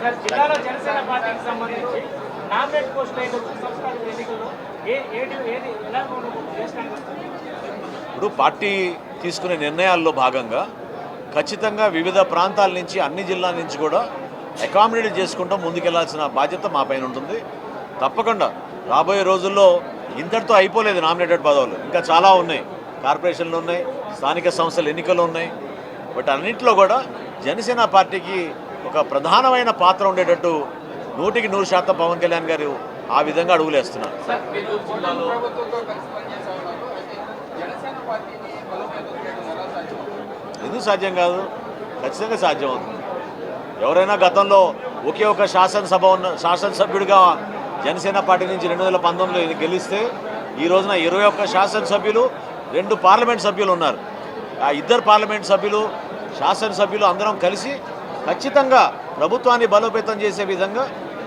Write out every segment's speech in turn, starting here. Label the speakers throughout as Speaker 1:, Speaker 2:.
Speaker 1: Sir జిల్లాలో జనసేన పార్టీకి సంబంధించి నామినేట్ పోస్ట్ అయిన సంస్థాగత ఎన్నికల్లో ఏ ఏది ఏది ఎలా
Speaker 2: ఇప్పుడు పార్టీ తీసుకునే నిర్ణయాల్లో భాగంగా ఖచ్చితంగా వివిధ ప్రాంతాల నుంచి అన్ని జిల్లాల నుంచి కూడా అకామిడేట్ చేసుకుంటూ ముందుకెళ్ళాల్సిన బాధ్యత మా పైన ఉంటుంది. తప్పకుండా రాబోయే రోజుల్లో ఇంతటితో అయిపోలేదు నామినేటెడ్ పదవులు. ఇంకా చాలా ఉన్నాయి. కార్పొరేషన్లు ఉన్నాయి స్థానిక సంస్థల ఎన్నికలు ఉన్నాయి. బట్ అన్నింటిలో కూడా జనసేన పార్టీకి ఒక ప్రధానమైన పాత్ర ఉండేటట్టు నూటికి నూరు శాతం పవన్ కళ్యాణ్ గారు ఆ విధంగా అడుగులేస్తున్నారు. ఎందుకు సాధ్యం కాదు? ఖచ్చితంగా సాధ్యం అవుతుంది. ఎవరైనా గతంలో ఒకే ఒక శాసనసభ ఉన్న శాసనసభ్యుడిగా జనసేన పార్టీ నుంచి రెండు వేల పంతొమ్మిదిలో గెలిస్తే ఈ రోజున ఇరవై ఒక్క శాసనసభ్యులు రెండు పార్లమెంట్ సభ్యులు ఉన్నారు. ఆ ఇద్దరు పార్లమెంట్ సభ్యులు శాసనసభ్యులు అందరం కలిసి ఖచ్చితంగా ప్రభుత్వాన్ని బలోపేతం చేసే విధంగా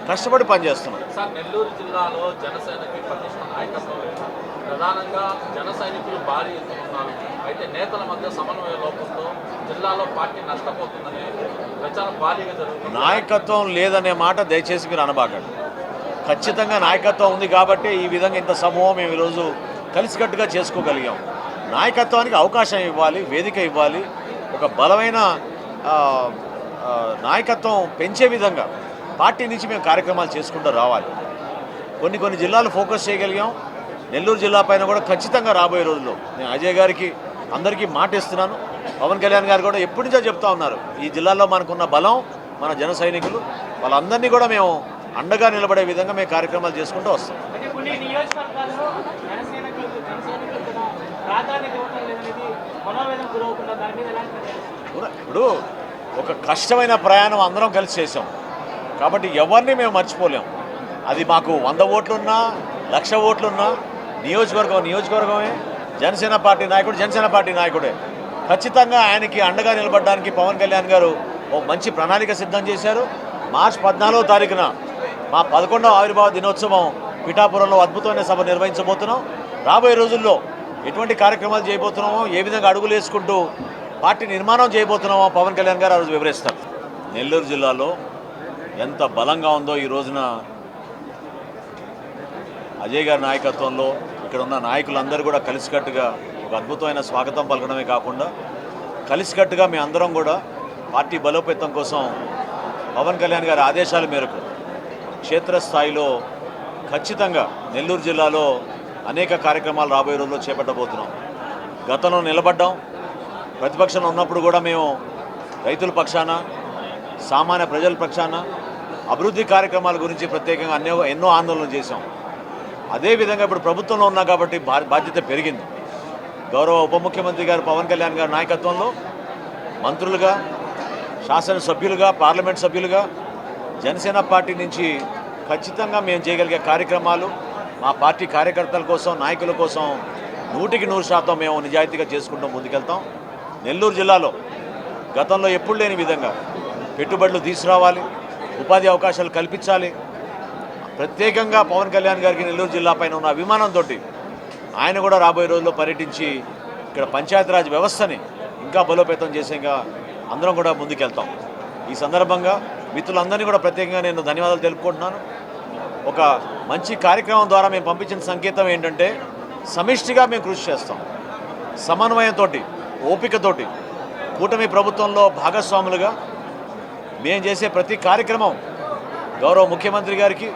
Speaker 2: కష్టపడి పనిచేస్తున్నాం.
Speaker 3: సార్ నెల్లూరు జిల్లాలో జనసేనకి నాయకత్వం ప్రధానంగా జన సైనికులు భారీ ఎత్తున ఉన్నారు. అయితే నేతల మధ్య సమన్వయ లోపంతో జిల్లాలో పార్టీ నష్టపోతుందని ప్రచారం భారీగా జరుగుతుంది.
Speaker 2: నాయకత్వం లేదనే మాట దయచేసి మీరు అనబాకండి. ఖచ్చితంగా నాయకత్వం ఉంది కాబట్టి ఈ విధంగా ఇంత సమూహం మేము ఈరోజు కలిసికట్టుగా చేసుకోగలిగాం. నాయకత్వానికి అవకాశం ఇవ్వాలి వేదిక ఇవ్వాలి. ఒక బలమైన నాయకత్వం పెంచే విధంగా పార్టీ నుంచి మేము కార్యక్రమాలు చేసుకుంటూ రావాలి. కొన్ని కొన్ని జిల్లాలు ఫోకస్ చేయగలిగాం. నెల్లూరు జిల్లా పైన కూడా ఖచ్చితంగా రాబోయే రోజుల్లో నేను అజయ్ గారికి అందరికీ మాట ఇస్తున్నాను. పవన్ కళ్యాణ్ గారు కూడా ఎప్పటి నుంచో చెప్తా ఉన్నారు ఈ జిల్లాలో మనకున్న బలం మన జన సైనికులు వాళ్ళందరినీ కూడా మేము అండగా నిలబడే విధంగా మేము కార్యక్రమాలు చేసుకుంటూ వస్తాం? ఇప్పుడు ఒక కష్టమైన ప్రయాణం అందరం కలిసి చేసాం కాబట్టి ఎవరిని మేము మర్చిపోలేం. అది మాకు వంద ఓట్లున్నా లక్ష ఓట్లున్నా నియోజకవర్గం నియోజకవర్గమే. జనసేన పార్టీ నాయకుడు జనసేన పార్టీ నాయకుడే. ఖచ్చితంగా ఆయనకి అండగా నిలబడడానికి పవన్ కళ్యాణ్ గారు ఓ మంచి ప్రణాళిక సిద్ధం చేశారు. మార్చి పద్నాలుగో తారీఖున మా పదకొండవ ఆవిర్భావ దినోత్సవం పిఠాపురంలో అద్భుతమైన సభ నిర్వహించబోతున్నాం. రాబోయే రోజుల్లో ఎటువంటి కార్యక్రమాలు చేయబోతున్నామో ఏ విధంగా అడుగులు వేసుకుంటూ పార్టీ నిర్మాణం చేయబోతున్నామో? పవన్ కళ్యాణ్ గారు ఆ రోజు వివరిస్తారు. నెల్లూరు జిల్లాలో ఎంత బలంగా ఉందో ఈ రోజున అజయ్ గారి నాయకత్వంలో ఇక్కడ ఉన్న నాయకులందరూ కూడా కలిసికట్టుగా ఒక అద్భుతమైన స్వాగతం పలకడమే కాకుండా కలిసికట్టుగా మీ అందరం కూడా పార్టీ బలోపేతం కోసం పవన్ కళ్యాణ్ గారి ఆదేశాల మేరకు క్షేత్రస్థాయిలో ఖచ్చితంగా నెల్లూరు జిల్లాలో అనేక కార్యక్రమాలు రాబోయే రోజుల్లో చేపట్టబోతున్నాం. గతంలో నిలబడ్డాం. ప్రతిపక్షంలో ఉన్నప్పుడు కూడా మేము రైతుల పక్షాన సామాన్య ప్రజల పక్షాన అభివృద్ధి కార్యక్రమాల గురించి ప్రత్యేకంగా అన్నో ఎన్నో ఆందోళనలు చేశాం. అదేవిధంగా ఇప్పుడు ప్రభుత్వంలో ఉన్నా కాబట్టి బా- బాధ్యత పెరిగింది. గౌరవ ఉప ముఖ్యమంత్రి గారు పవన్ కళ్యాణ్ గారి నాయకత్వంలో మంత్రులుగా శాసనసభ్యులుగా పార్లమెంట్ సభ్యులుగా జనసేన పార్టీ నుంచి ఖచ్చితంగా మేము చేయగలిగే కార్యక్రమాలు మా పార్టీ కార్యకర్తల కోసం నాయకుల కోసం నూటికి నూరు శాతం మేము నిజాయితీగా చేసుకుంటూ ముందుకెళ్తాం. నెల్లూరు జిల్లాలో గతంలో ఎప్పుడు లేని విధంగా పెట్టుబడులు తీసుకురావాలి ఉపాధి అవకాశాలు కల్పించాలి. ప్రత్యేకంగా పవన్ కళ్యాణ్ గారికి నెల్లూరు జిల్లా పైన ఉన్న అభిమానంతో ఆయన కూడా రాబోయే రోజుల్లో పర్యటించి ఇక్కడ పంచాయతీరాజ్ వ్యవస్థని ఇంకా బలోపేతం చేసేగా అందరం కూడా ముందుకెళ్తాం. ఈ సందర్భంగా మిత్రులందరినీ కూడా ప్రత్యేకంగా నేను ధన్యవాదాలు తెలుపుకుంటున్నాను. ఒక మంచి కార్యక్రమం ద్వారా మేము పంపించిన సంకేతం ఏంటంటే సమిష్టిగా మేము కృషి చేస్తాం. సమన్వయంతో ఓపికతోటి కూటమి ప్రభుత్వంలో భాగస్వాములుగా మేము చేసే ప్రతి కార్యక్రమం గౌరవ ముఖ్యమంత్రి గారికి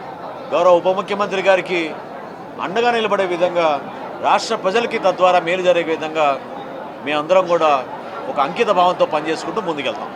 Speaker 2: గౌరవ ఉప ముఖ్యమంత్రి గారికి అండగా నిలబడే విధంగా రాష్ట్ర ప్రజలకి తద్వారా మేలు జరిగే విధంగా మేమందరం కూడా ఒక అంకిత భావంతో పనిచేసుకుంటూ ముందుకెళ్తాం.